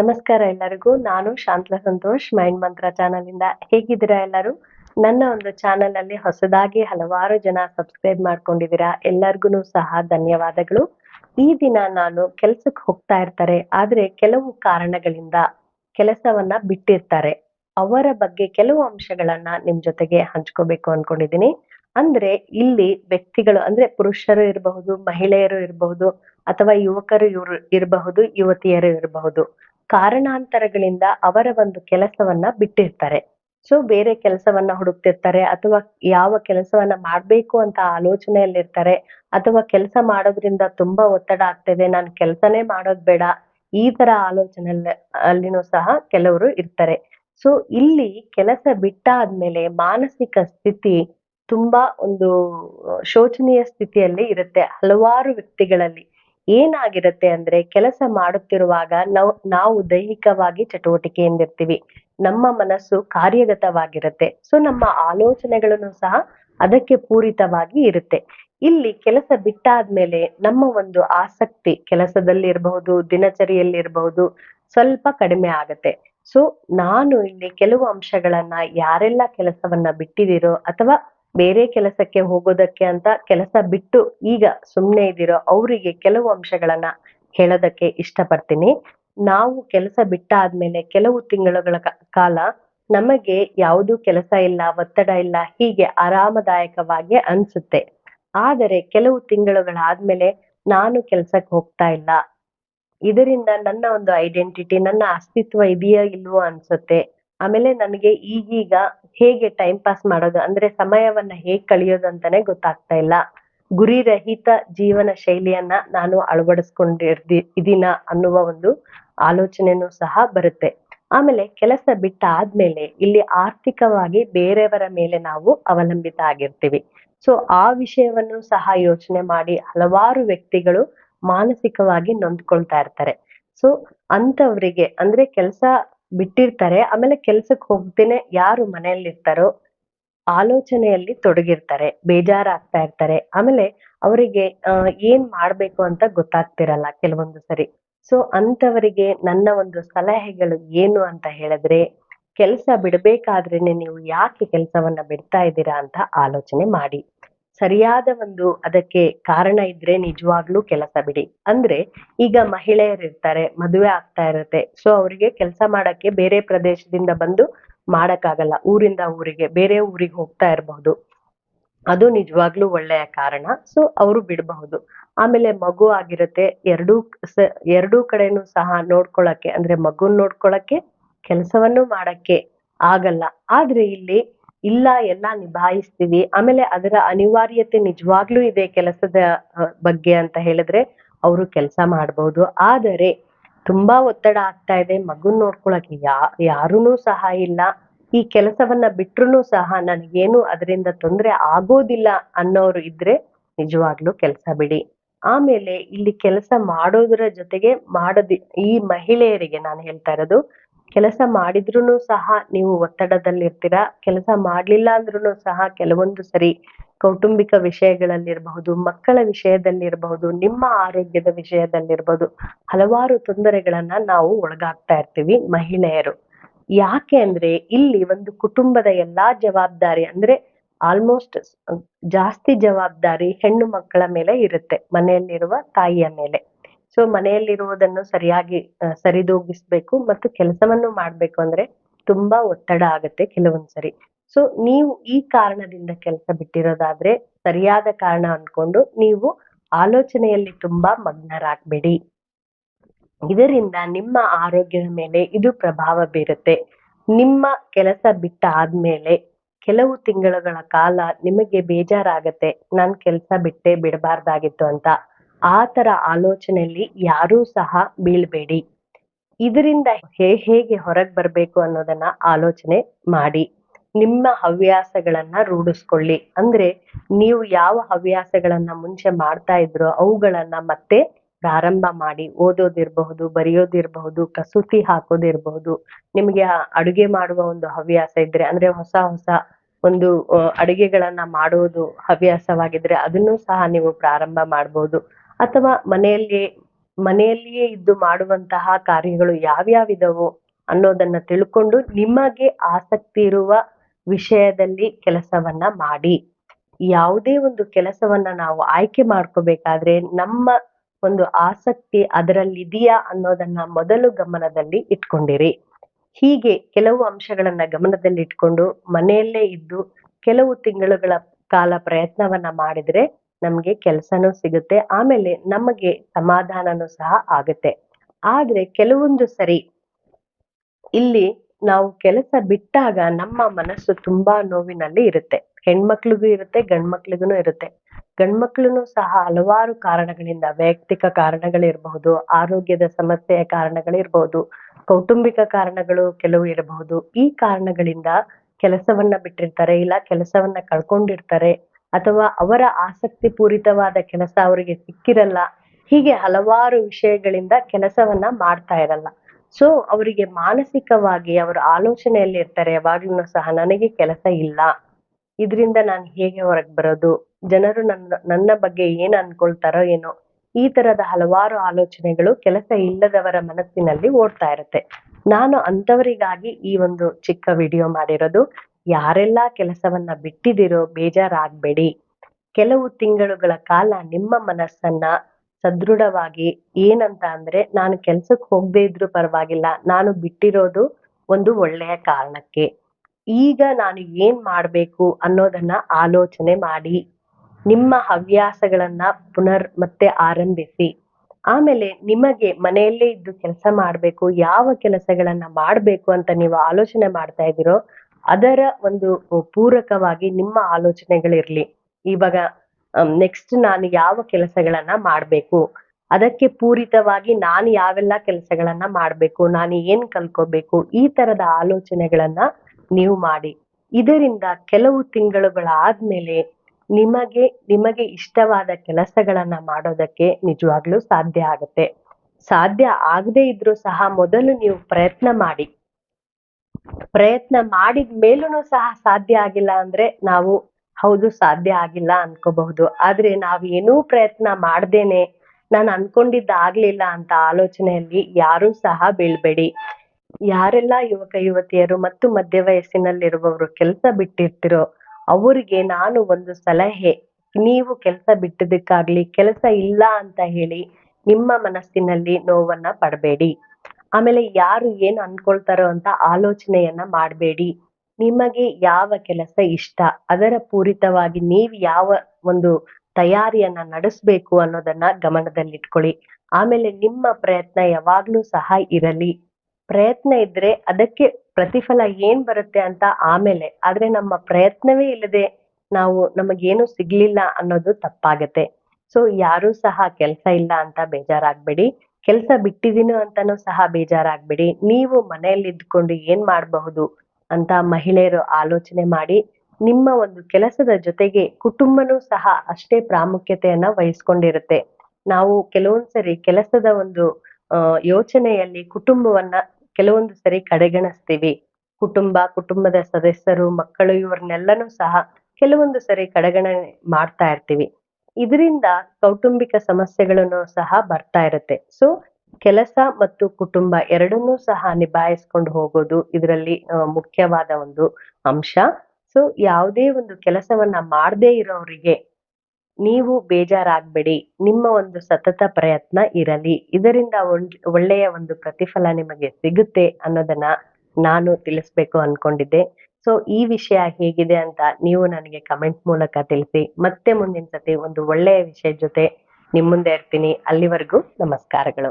ನಮಸ್ಕಾರ ಎಲ್ಲರಿಗೂ. ನಾನು ಶಾಂತಲ ಸಂತೋಷ್, ಮೈಂಡ್ ಮಂತ್ರ ಚಾನಲ್ ಇಂದ ಹೇಗಿದ್ದೀರಾ ಎಲ್ಲರೂ? ನನ್ನ ಒಂದು ಚಾನಲ್ ಅಲ್ಲಿ ಹೊಸದಾಗಿ ಹಲವಾರು ಜನ ಸಬ್ಸ್ಕ್ರೈಬ್ ಮಾಡ್ಕೊಂಡಿದ್ದೀರಾ ಎಲ್ಲರಿಗೂ ಸಹ ಧನ್ಯವಾದಗಳು. ಈ ದಿನ ನಾನು ಕೆಲ್ಸಕ್ಕೆ ಹೋಗ್ತಾ ಇರ್ತಾರೆ, ಆದ್ರೆ ಕೆಲವು ಕಾರಣಗಳಿಂದ ಕೆಲಸವನ್ನ ಬಿಟ್ಟಿರ್ತಾರೆ. ಅವರ ಬಗ್ಗೆ ಕೆಲವು ಅಂಶಗಳನ್ನ ನಿಮ್ ಜೊತೆಗೆ ಹಂಚ್ಕೋಬೇಕು ಅನ್ಕೊಂಡಿದ್ದೀನಿ. ಅಂದ್ರೆ ಇಲ್ಲಿ ವ್ಯಕ್ತಿಗಳು, ಅಂದ್ರೆ ಪುರುಷರು ಇರಬಹುದು, ಮಹಿಳೆಯರು ಇರಬಹುದು, ಅಥವಾ ಯುವಕರು ಇವ್ರು ಇರಬಹುದು, ಯುವತಿಯರು ಇರಬಹುದು. ಕಾರಣಾಂತರಗಳಿಂದ ಅವರ ಒಂದು ಕೆಲಸವನ್ನ ಬಿಟ್ಟಿರ್ತಾರೆ. ಸೊ ಬೇರೆ ಕೆಲಸವನ್ನ ಹುಡುಕ್ತಿರ್ತಾರೆ ಅಥವಾ ಯಾವ ಕೆಲಸವನ್ನ ಮಾಡ್ಬೇಕು ಅಂತ ಆಲೋಚನೆಯಲ್ಲಿರ್ತಾರೆ ಅಥವಾ ಕೆಲಸ ಮಾಡೋದ್ರಿಂದ ತುಂಬಾ ಒತ್ತಡ ಆಗ್ತಿದೆ, ನಾನು ಕೆಲಸನೇ ಮಾಡೋದ್ ಬೇಡ, ಈ ತರ ಆಲೋಚನೆ ಅಲ್ಲಿನೂ ಸಹ ಕೆಲವರು ಇರ್ತಾರೆ. ಸೊ ಇಲ್ಲಿ ಕೆಲಸ ಬಿಟ್ಟಾದ್ಮೇಲೆ ಮಾನಸಿಕ ಸ್ಥಿತಿ ತುಂಬಾ ಒಂದು ಶೋಚನೀಯ ಸ್ಥಿತಿಯಲ್ಲಿ ಇರುತ್ತೆ. ಹಲವಾರು ವ್ಯಕ್ತಿಗಳಲ್ಲಿ ಏನಾಗಿರುತ್ತೆ ಅಂದ್ರೆ ಕೆಲಸ ಮಾಡುತ್ತಿರುವಾಗ ನಾವು ನಾವು ದೈಹಿಕವಾಗಿ ಚಟುವಟಿಕೆಯಿಂದಿರ್ತೀವಿ. ನಮ್ಮ ಮನಸ್ಸು ಕಾರ್ಯಗತವಾಗಿರುತ್ತೆ. ಸೊ ನಮ್ಮ ಆಲೋಚನೆಗಳನ್ನು ಸಹ ಅದಕ್ಕೆ ಪೂರಿತವಾಗಿ ಇರುತ್ತೆ. ಇಲ್ಲಿ ಕೆಲಸ ಬಿಟ್ಟಾದ್ಮೇಲೆ ನಮ್ಮ ಒಂದು ಆಸಕ್ತಿ ಕೆಲಸದಲ್ಲಿ ಇರಬಹುದು ದಿನಚರಿಯಲ್ಲಿ ಇರಬಹುದು ಸ್ವಲ್ಪ ಕಡಿಮೆ ಆಗತ್ತೆ. ಸೊ ನಾನು ಇಲ್ಲಿ ಕೆಲವು ಅಂಶಗಳನ್ನ ಯಾರೆಲ್ಲ ಕೆಲಸವನ್ನ ಬಿಟ್ಟಿದಿರೋ ಅಥವಾ ಬೇರೆ ಕೆಲಸಕ್ಕೆ ಹೋಗೋದಕ್ಕೆ ಅಂತ ಕೆಲಸ ಬಿಟ್ಟು ಈಗ ಸುಮ್ನೆ ಇದ್ದೀರೋ ಅವರಿಗೆ ಕೆಲವು ಅಂಶಗಳನ್ನ ಹೇಳೋದಕ್ಕೆ ಇಷ್ಟಪಡ್ತೀನಿ. ನಾವು ಕೆಲಸ ಬಿಟ್ಟಾದ್ಮೇಲೆ ಕೆಲವು ತಿಂಗಳುಗಳ ಕಾಲ ನಮಗೆ ಯಾವುದು ಕೆಲಸ ಇಲ್ಲ, ಒತ್ತಡ ಇಲ್ಲ, ಹೀಗೆ ಆರಾಮದಾಯಕವಾಗಿ ಅನ್ಸುತ್ತೆ. ಆದರೆ ಕೆಲವು ತಿಂಗಳುಗಳಾದ್ಮೇಲೆ ನಾನು ಕೆಲಸಕ್ಕೆ ಹೋಗ್ತಾ ಇಲ್ಲ. ಇದರಿಂದ ನನ್ನ ಒಂದು ಐಡೆಂಟಿಟಿ ನನ್ನ ಅಸ್ತಿತ್ವ ಇದೆಯಾ ಇಲ್ವೋ ಅನ್ಸುತ್ತೆ. ಆಮೇಲೆ ನನಗೆ ಈಗೀಗ ಹೇಗೆ ಟೈಮ್ ಪಾಸ್ ಮಾಡೋದು, ಅಂದ್ರೆ ಸಮಯವನ್ನ ಹೇಗ್ ಕಳಿಯೋದು ಅಂತಾನೆ ಗೊತ್ತಾಗ್ತಾ ಇಲ್ಲ. ಗುರಿ ರಹಿತ ಜೀವನ ಶೈಲಿಯನ್ನ ನಾನು ಅಳವಡಿಸ್ಕೊಂಡಿರ್ದಿ, ಇದೀನ ಅನ್ನುವ ಒಂದು ಆಲೋಚನೆನೂ ಸಹ ಬರುತ್ತೆ. ಆಮೇಲೆ ಕೆಲಸ ಬಿಟ್ಟ ಆದ್ಮೇಲೆ ಇಲ್ಲಿ ಆರ್ಥಿಕವಾಗಿ ಬೇರೆಯವರ ಮೇಲೆ ನಾವು ಅವಲಂಬಿತ ಆಗಿರ್ತೀವಿ. ಸೊ ಆ ವಿಷಯವನ್ನು ಸಹ ಯೋಚನೆ ಮಾಡಿ ಹಲವಾರು ವ್ಯಕ್ತಿಗಳು ಮಾನಸಿಕವಾಗಿ ನೊಂದ್ಕೊಳ್ತಾ ಇರ್ತಾರೆ. ಸೊ ಅಂತವರಿಗೆ ಅಂದ್ರೆ ಕೆಲಸ ಬಿಟ್ಟಿರ್ತಾರೆ. ಆಮೇಲೆ ಕೆಲ್ಸಕ್ಕೆ ಹೋಗ್ದೇನೆ ಯಾರು ಮನೆಯಲ್ಲಿರ್ತಾರೋ ಆಲೋಚನೆಯಲ್ಲಿ ತೊಡಗಿರ್ತಾರೆ, ಬೇಜಾರಾಗ್ತಾ ಇರ್ತಾರೆ. ಆಮೇಲೆ ಅವರಿಗೆ ಏನ್ ಮಾಡ್ಬೇಕು ಅಂತ ಗೊತ್ತಾಗ್ತಿರಲ್ಲ ಕೆಲವೊಂದು ಸರಿ. ಸೊ ಅಂತವರಿಗೆ ನನ್ನ ಒಂದು ಸಲಹೆಗಳು ಏನು ಅಂತ ಹೇಳಿದ್ರೆ, ಕೆಲಸ ಬಿಡ್ಬೇಕಾದ್ರೇನೆ ನೀವು ಯಾಕೆ ಕೆಲಸವನ್ನ ಬಿಡ್ತಾ ಇದ್ದೀರಾ ಅಂತ ಆಲೋಚನೆ ಮಾಡಿ. ಸರಿಯಾದ ಒಂದು ಅದಕ್ಕೆ ಕಾರಣ ಇದ್ರೆ ನಿಜವಾಗ್ಲೂ ಕೆಲಸ ಬಿಡಿ. ಅಂದ್ರೆ ಈಗ ಮಹಿಳೆಯರು ಇರ್ತಾರೆ, ಮದುವೆ ಆಗ್ತಾ ಇರುತ್ತೆ. ಸೊ ಅವರಿಗೆ ಕೆಲಸ ಮಾಡಕ್ಕೆ ಬೇರೆ ಪ್ರದೇಶದಿಂದ ಬಂದು ಮಾಡಕ್ಕಾಗಲ್ಲ. ಊರಿಂದ ಊರಿಗೆ, ಬೇರೆ ಊರಿಗೆ ಹೋಗ್ತಾ ಇರಬಹುದು ಅದು ನಿಜವಾಗ್ಲೂ ಒಳ್ಳೆಯ ಕಾರಣ. ಸೊ ಅವರು ಬಿಡಬಹುದು. ಆಮೇಲೆ ಮಗು ಆಗಿರುತ್ತೆ, ಎರಡೂ ಎರಡೂ ಕಡೆನೂ ಸಹ ನೋಡ್ಕೊಳಕ್ಕೆ, ಅಂದ್ರೆ ಮಗುನ್ ನೋಡ್ಕೊಳಕ್ಕೆ ಕೆಲಸವನ್ನು ಮಾಡಕ್ಕೆ ಆಗಲ್ಲ. ಆದ್ರೆ ಇಲ್ಲಿ ಇಲ್ಲ ಎಲ್ಲ ನಿಭಾಯಿಸ್ತೀವಿ. ಆಮೇಲೆ ಅದರ ಅನಿವಾರ್ಯತೆ ನಿಜವಾಗ್ಲೂ ಇದೆ ಕೆಲಸದ ಬಗ್ಗೆ ಅಂತ ಹೇಳಿದ್ರೆ ಅವರು ಕೆಲಸ ಮಾಡಬಹುದು ಆದರೆ ತುಂಬಾ ಒತ್ತಡ ಆಗ್ತಾ ಇದೆ. ಮಗುನ್ ನೋಡ್ಕೊಳಕ್ಕೆ ಯಾ, ಯಾರೂನು ಸಹ ಇಲ್ಲ. ಈ ಕೆಲಸವನ್ನ ಬಿಟ್ರು ಸಹ ನನಗೇನು ಅದರಿಂದ ತೊಂದರೆ ಆಗೋದಿಲ್ಲ ಅನ್ನೋರು ಇದ್ರೆ ನಿಜವಾಗ್ಲೂ ಕೆಲಸ ಬಿಡಿ. ಆಮೇಲೆ ಇಲ್ಲಿ ಕೆಲಸ ಮಾಡೋದ್ರ ಜೊತೆಗೆ ಮಾಡದಿ, ಈ ಮಹಿಳೆಯರಿಗೆ ನಾನು ಹೇಳ್ತಾ ಇರೋದು ಕೆಲಸ ಮಾಡಿದ್ರೂ ಸಹ ನೀವು ಒತ್ತಡದಲ್ಲಿರ್ತೀರಾ, ಕೆಲಸ ಮಾಡ್ಲಿಲ್ಲ ಅಂದ್ರೂ ಸಹ ಕೆಲವೊಂದು ಸರಿ ಕೌಟುಂಬಿಕ ವಿಷಯಗಳಲ್ಲಿರಬಹುದು, ಮಕ್ಕಳ ವಿಷಯದಲ್ಲಿರಬಹುದು, ನಿಮ್ಮ ಆರೋಗ್ಯದ ವಿಷಯದಲ್ಲಿರಬಹುದು, ಹಲವಾರು ತೊಂದರೆಗಳನ್ನ ನಾವು ಒಳಗಾಗ್ತಾ ಇರ್ತೀವಿ ಮಹಿಳೆಯರು. ಯಾಕೆ ಅಂದ್ರೆ ಇಲ್ಲಿ ಒಂದು ಕುಟುಂಬದ ಎಲ್ಲಾ ಜವಾಬ್ದಾರಿ ಅಂದ್ರೆ ಆಲ್ಮೋಸ್ಟ್ ಜಾಸ್ತಿ ಜವಾಬ್ದಾರಿ ಹೆಣ್ಣು ಮಕ್ಕಳ ಮೇಲೆ ಇರುತ್ತೆ, ಮನೆಯಲ್ಲಿರುವ ತಾಯಿಯ ಮೇಲೆ. ಸೊ ಮನೆಯಲ್ಲಿರುವುದನ್ನು ಸರಿಯಾಗಿ ಸರಿದೂಗಿಸ್ಬೇಕು ಮತ್ತು ಕೆಲಸವನ್ನು ಮಾಡ್ಬೇಕು ಅಂದ್ರೆ ತುಂಬಾ ಒತ್ತಡ ಆಗುತ್ತೆ ಕೆಲವೊಂದ್ಸರಿ ಸೊ ನೀವು ಈ ಕಾರಣದಿಂದ ಕೆಲಸ ಬಿಟ್ಟಿರೋದಾದ್ರೆ ಸರಿಯಾದ ಕಾರಣ ಅನ್ಕೊಂಡು ನೀವು ಆಲೋಚನೆಯಲ್ಲಿ ತುಂಬಾ ಮಗ್ನರಾಗ್ಬೇಡಿ. ಇದರಿಂದ ನಿಮ್ಮ ಆರೋಗ್ಯದ ಮೇಲೆ ಇದು ಪ್ರಭಾವ ಬೀರುತ್ತೆ. ನಿಮ್ಮ ಕೆಲಸ ಬಿಟ್ಟ ಆದ್ಮೇಲೆ ಕೆಲವು ತಿಂಗಳುಗಳ ಕಾಲ ನಿಮಗೆ ಬೇಜಾರಾಗತ್ತೆ, ನಾನ್ ಕೆಲಸ ಬಿಟ್ಟೆ ಬಿಡಬಾರ್ದಾಗಿತ್ತು ಅಂತ. ಆ ತರ ಆಲೋಚನೆಯಲ್ಲಿ ಯಾರೂ ಸಹ ಬೀಳ್ಬೇಡಿ. ಇದರಿಂದ ಹೇ ಹೇಗೆ ಹೊರಗ್ ಬರ್ಬೇಕು ಅನ್ನೋದನ್ನ ಆಲೋಚನೆ ಮಾಡಿ. ನಿಮ್ಮ ಹವ್ಯಾಸಗಳನ್ನ ರೂಢಿಸ್ಕೊಳ್ಳಿ. ಅಂದ್ರೆ ನೀವು ಯಾವ ಹವ್ಯಾಸಗಳನ್ನ ಮುಂಚೆ ಮಾಡ್ತಾ ಇದ್ರೋ ಅವುಗಳನ್ನ ಮತ್ತೆ ಪ್ರಾರಂಭ ಮಾಡಿ. ಓದೋದಿರ್ಬಹುದು, ಬರೆಯೋದಿರ್ಬಹುದು, ಕಸೂತಿ ಹಾಕೋದಿರ್ಬಹುದು. ನಿಮ್ಗೆ ಅಡುಗೆ ಮಾಡುವ ಒಂದು ಹವ್ಯಾಸ ಇದ್ರೆ, ಅಂದ್ರೆ ಹೊಸ ಹೊಸ ಒಂದು ಅಡುಗೆಗಳನ್ನ ಮಾಡೋದು ಹವ್ಯಾಸವಾಗಿದ್ರೆ ಅದನ್ನು ಸಹ ನೀವು ಪ್ರಾರಂಭ ಮಾಡ್ಬೋದು. ಅಥವಾ ಮನೆಯಲ್ಲಿ ಮನೆಯಲ್ಲಿಯೇ ಇದ್ದು ಮಾಡುವಂತಹ ಕಾರ್ಯಗಳು ಯಾವ್ಯಾವಿದವು ಅನ್ನೋದನ್ನ ತಿಳ್ಕೊಂಡು ನಿಮಗೆ ಆಸಕ್ತಿ ಇರುವ ವಿಷಯದಲ್ಲಿ ಕೆಲಸವನ್ನ ಮಾಡಿ. ಯಾವುದೇ ಒಂದು ಕೆಲಸವನ್ನ ನಾವು ಆಯ್ಕೆ ಮಾಡ್ಕೋಬೇಕಾದ್ರೆ ನಮ್ಮ ಒಂದು ಆಸಕ್ತಿ ಅದರಲ್ಲಿದೆಯಾ ಅನ್ನೋದನ್ನ ಮೊದಲು ಗಮನದಲ್ಲಿ ಇಟ್ಕೊಂಡಿರಿ. ಹೀಗೆ ಕೆಲವು ಅಂಶಗಳನ್ನ ಗಮನದಲ್ಲಿ ಇಟ್ಕೊಂಡು ಮನೆಯಲ್ಲೇ ಇದ್ದು ಕೆಲವು ತಿಂಗಳುಗಳ ಕಾಲ ಪ್ರಯತ್ನವನ್ನ ಮಾಡಿದ್ರೆ ನಮ್ಗೆ ಕೆಲಸನೂ ಸಿಗುತ್ತೆ, ಆಮೇಲೆ ನಮಗೆ ಸಮಾಧಾನನೂ ಸಹ ಆಗುತ್ತೆ. ಆದ್ರೆ ಕೆಲವೊಂದು ಸರಿ ಇಲ್ಲಿ ನಾವು ಕೆಲಸ ಬಿಟ್ಟಾಗ ನಮ್ಮ ಮನಸ್ಸು ತುಂಬಾ ನೋವಿನಲ್ಲಿ ಇರುತ್ತೆ. ಹೆಣ್ಮಕ್ಳಿಗೂ ಇರುತ್ತೆ, ಗಂಡ್ಮಕ್ಳಿಗೂ ಇರುತ್ತೆ. ಗಂಡ್ಮಕ್ಳು ಸಹ ಹಲವಾರು ಕಾರಣಗಳಿಂದ, ವೈಯಕ್ತಿಕ ಕಾರಣಗಳಿರಬಹುದು, ಆರೋಗ್ಯದ ಸಮಸ್ಯೆಯ ಕಾರಣಗಳಿರಬಹುದು, ಕೌಟುಂಬಿಕ ಕಾರಣಗಳು ಕೆಲವು ಇರಬಹುದು. ಈ ಕಾರಣಗಳಿಂದ ಕೆಲಸವನ್ನ ಬಿಟ್ಟಿರ್ತಾರೆ, ಇಲ್ಲ ಕೆಲಸವನ್ನ ಕಳ್ಕೊಂಡಿರ್ತಾರೆ. ಅಥವಾ ಅವರ ಆಸಕ್ತಿ ಪೂರಿತವಾದ ಕೆಲಸ ಅವರಿಗೆ ಸಿಕ್ಕಿರಲ್ಲ, ಹೀಗೆ ಹಲವಾರು ವಿಷಯಗಳಿಂದ ಕೆಲಸವನ್ನ ಮಾಡ್ತಾ ಇರಲ್ಲ. ಸೊ ಅವರಿಗೆ ಮಾನಸಿಕವಾಗಿ ಅವರ ಆಲೋಚನೆಯಲ್ಲಿ ಇರ್ತಾರೆ, ಯಾವಾಗ್ಲೂ ಸಹ ನನಗೆ ಕೆಲಸ ಇಲ್ಲ, ಇದರಿಂದ ನಾನು ಹೇಗೆ ಹೊರಗೆ ಬರೋದು, ಜನರು ನನ್ನ ನನ್ನ ಬಗ್ಗೆ ಏನ್ ಅನ್ಕೊಳ್ತಾರೋ ಏನೋ, ಈ ತರದ ಹಲವಾರು ಆಲೋಚನೆಗಳು ಕೆಲಸ ಇಲ್ಲದವರ ಮನಸ್ಸಿನಲ್ಲಿ ಓಡ್ತಾ ಇರುತ್ತೆ. ನಾನು ಅಂತವರಿಗಾಗಿ ಈ ಒಂದು ಚಿಕ್ಕ ವಿಡಿಯೋ ಮಾಡಿರೋದು. ಯಾರೆಲ್ಲ ಕೆಲಸವನ್ನ ಬಿಟ್ಟಿದಿರೋ ಬೇಜಾರಾಗ್ಬೇಡಿ. ಕೆಲವು ತಿಂಗಳುಗಳ ಕಾಲ ನಿಮ್ಮ ಮನಸ್ಸನ್ನ ಸದೃಢವಾಗಿ ಏನಂತ ಅಂದ್ರೆ ನಾನು ಕೆಲ್ಸಕ್ಕೆ ಹೋಗದೇ ಇದ್ರು ಪರವಾಗಿಲ್ಲ, ನಾನು ಬಿಟ್ಟಿರೋದು ಒಂದು ಒಳ್ಳೆಯ ಕಾರಣಕ್ಕೆ. ಈಗ ನಾನು ಏನ್ ಮಾಡ್ಬೇಕು ಅನ್ನೋದನ್ನ ಆಲೋಚನೆ ಮಾಡಿ. ನಿಮ್ಮ ಹವ್ಯಾಸಗಳನ್ನ ಪುನರ್ ಮತ್ತೆ ಆರಂಭಿಸಿ. ಆಮೇಲೆ ನಿಮಗೆ ಮನೆಯಲ್ಲೇ ಇದ್ದು ಕೆಲಸ ಮಾಡ್ಬೇಕು, ಯಾವ ಕೆಲಸಗಳನ್ನ ಮಾಡ್ಬೇಕು ಅಂತ ನೀವು ಆಲೋಚನೆ ಮಾಡ್ತಾ ಇದ್ದೀರೋ ಅದರ ಒಂದು ಪೂರಕವಾಗಿ ನಿಮ್ಮ ಆಲೋಚನೆಗಳಿರ್ಲಿ. ಇವಾಗ ನೆಕ್ಸ್ಟ್ ನಾನು ಯಾವ ಕೆಲಸಗಳನ್ನ ಮಾಡ್ಬೇಕು? ಅದಕ್ಕೆ ಪೂರಿತವಾಗಿ ನಾನು ಯಾವೆಲ್ಲ ಕೆಲಸಗಳನ್ನ ಮಾಡ್ಬೇಕು? ನಾನು ಏನ್ ಕಲ್ಕೋಬೇಕು ಈ ತರದ ಆಲೋಚನೆಗಳನ್ನ ನೀವು ಮಾಡಿ. ಇದರಿಂದ ಕೆಲವು ತಿಂಗಳುಗಳಾದ್ಮೇಲೆ ನಿಮಗೆ ನಿಮಗೆ ಇಷ್ಟವಾದ ಕೆಲಸಗಳನ್ನ ಮಾಡೋದಕ್ಕೆ ನಿಜವಾಗ್ಲೂ ಸಾಧ್ಯ ಆಗುತ್ತೆ. ಸಾಧ್ಯ ಆಗದೆ ಇದ್ರೂ ಸಹ ಮೊದಲು ನೀವು ಪ್ರಯತ್ನ ಮಾಡಿ. ಪ್ರಯತ್ನ ಮಾಡಿದ ಮೇಲೂ ಸಹ ಸಾಧ್ಯ ಆಗಿಲ್ಲ ಅಂದ್ರೆ ನಾವು, ಹೌದು, ಸಾಧ್ಯ ಆಗಿಲ್ಲ ಅನ್ಕೋಬಹುದು. ಆದ್ರೆ ನಾವ್ ಏನೂ ಪ್ರಯತ್ನ ಮಾಡ್ದೇನೆ, ನಾನು ಅನ್ಕೊಂಡಿದ್ದ ಆಗ್ಲಿಲ್ಲ ಅಂತ ಆಲೋಚನೆಯಲ್ಲಿ ಯಾರು ಸಹ ಬೀಳ್ಬೇಡಿ. ಯಾರೆಲ್ಲ ಯುವಕ, ಯುವತಿಯರು ಮತ್ತು ಮಧ್ಯ ವಯಸ್ಸಿನಲ್ಲಿರುವವರು ಕೆಲಸ ಬಿಟ್ಟಿರ್ತಿರೋ ಅವರಿಗೆ ನಾನು ಒಂದು ಸಲಹೆ, ನೀವು ಕೆಲಸ ಬಿಟ್ಟಿದ್ದಕ್ಕಾಗ್ಲಿ ಕೆಲಸ ಇಲ್ಲ ಅಂತ ಹೇಳಿ ನಿಮ್ಮ ಮನಸ್ಸಿನಲ್ಲಿ ನೋವನ್ನ ಪಡಬೇಡಿ. ಆಮೇಲೆ ಯಾರು ಏನ್ ಅನ್ಕೊಳ್ತಾರೋ ಅಂತ ಆಲೋಚನೆಯನ್ನ ಮಾಡಬೇಡಿ. ನಿಮಗೆ ಯಾವ ಕೆಲಸ ಇಷ್ಟ, ಅದರ ಪೂರಿತವಾಗಿ ನೀವು ಯಾವ ಒಂದು ತಯಾರಿಯನ್ನ ನಡೆಸ್ಬೇಕು ಅನ್ನೋದನ್ನ ಗಮನದಲ್ಲಿಟ್ಕೊಳ್ಳಿ. ಆಮೇಲೆ ನಿಮ್ಮ ಪ್ರಯತ್ನ ಯಾವಾಗ್ಲೂ ಸಹ ಇರಲಿ. ಪ್ರಯತ್ನ ಇದ್ರೆ ಅದಕ್ಕೆ ಪ್ರತಿಫಲ ಏನ್ ಬರುತ್ತೆ ಅಂತ ಆಮೇಲೆ, ಆದ್ರೆ ನಮ್ಮ ಪ್ರಯತ್ನವೇ ಇಲ್ಲದೆ ನಾವು ನಮಗೇನು ಸಿಗ್ಲಿಲ್ಲ ಅನ್ನೋದು ತಪ್ಪಾಗತ್ತೆ. ಸೊ, ಯಾರು ಸಹ ಕೆಲಸ ಇಲ್ಲ ಅಂತ ಬೇಜಾರಾಗ್ಬೇಡಿ. ಕೆಲಸ ಬಿಟ್ಟಿದೀನೋ ಅಂತಾನೂ ಸಹ ಬೇಜಾರಾಗ್ಬೇಡಿ. ನೀವು ಮನೆಯಲ್ಲಿ ಇದ್ಕೊಂಡು ಏನ್ ಮಾಡಬಹುದು ಅಂತ ಮಹಿಳೆಯರು ಆಲೋಚನೆ ಮಾಡಿ, ನಿಮ್ಮ ಒಂದು ಕೆಲಸದ ಜೊತೆಗೆ ಕುಟುಂಬನೂ ಸಹ ಅಷ್ಟೇ ಪ್ರಾಮುಖ್ಯತೆಯನ್ನ ವಹಿಸ್ಕೊಂಡಿರುತ್ತೆ. ನಾವು ಕೆಲವೊಂದ್ಸರಿ ಕೆಲಸದ ಒಂದು ಯೋಚನೆಯಲ್ಲಿ ಕುಟುಂಬವನ್ನ ಕೆಲವೊಂದು ಸರಿ ಕಡೆಗಣಿಸ್ತೀವಿ. ಕುಟುಂಬ, ಕುಟುಂಬದ ಸದಸ್ಯರು, ಮಕ್ಕಳು, ಇವ್ರನ್ನೆಲ್ಲನೂ ಸಹ ಕೆಲವೊಂದು ಸರಿ ಕಡೆಗಣನೆ ಮಾಡ್ತಾ ಇರ್ತೀವಿ. ಇದರಿಂದ ಕೌಟುಂಬಿಕ ಸಮಸ್ಯೆಗಳನ್ನು ಸಹ ಬರ್ತಾ ಇರುತ್ತೆ. ಸೊ ಕೆಲಸ ಮತ್ತು ಕುಟುಂಬ ಎರಡನ್ನೂ ಸಹ ನಿಭಾಯಿಸ್ಕೊಂಡು ಹೋಗೋದು ಇದರಲ್ಲಿ ಮುಖ್ಯವಾದ ಒಂದು ಅಂಶ. ಸೊ ಯಾವುದೇ ಒಂದು ಕೆಲಸವನ್ನ ಮಾಡದೇ ಇರೋರಿಗೆ ನೀವು ಬೇಜಾರಾಗ್ಬೇಡಿ. ನಿಮ್ಮ ಒಂದು ಸತತ ಪ್ರಯತ್ನ ಇರಲಿ. ಇದರಿಂದ ಒಳ್ಳೆಯ ಒಂದು ಪ್ರತಿಫಲ ನಿಮಗೆ ಸಿಗುತ್ತೆ ಅನ್ನೋದನ್ನ ನಾನು ತಿಳಿಸ್ಬೇಕು ಅನ್ಕೊಂಡಿದ್ದೆ. ಸೊ ಈ ವಿಷಯ ಹೇಗಿದೆ ಅಂತ ನೀವು ನನಗೆ ಕಮೆಂಟ್ ಮೂಲಕ ತಿಳಿಸಿ. ಮತ್ತೆ ಮುಂದಿನ ಸತಿ ಒಂದು ಒಳ್ಳೆಯ ವಿಷಯ ಜೊತೆ ನಿಮ್ಮ ಮುಂದೆ ಇರ್ತೀನಿ. ಅಲ್ಲಿವರೆಗೂ ನಮಸ್ಕಾರಗಳು.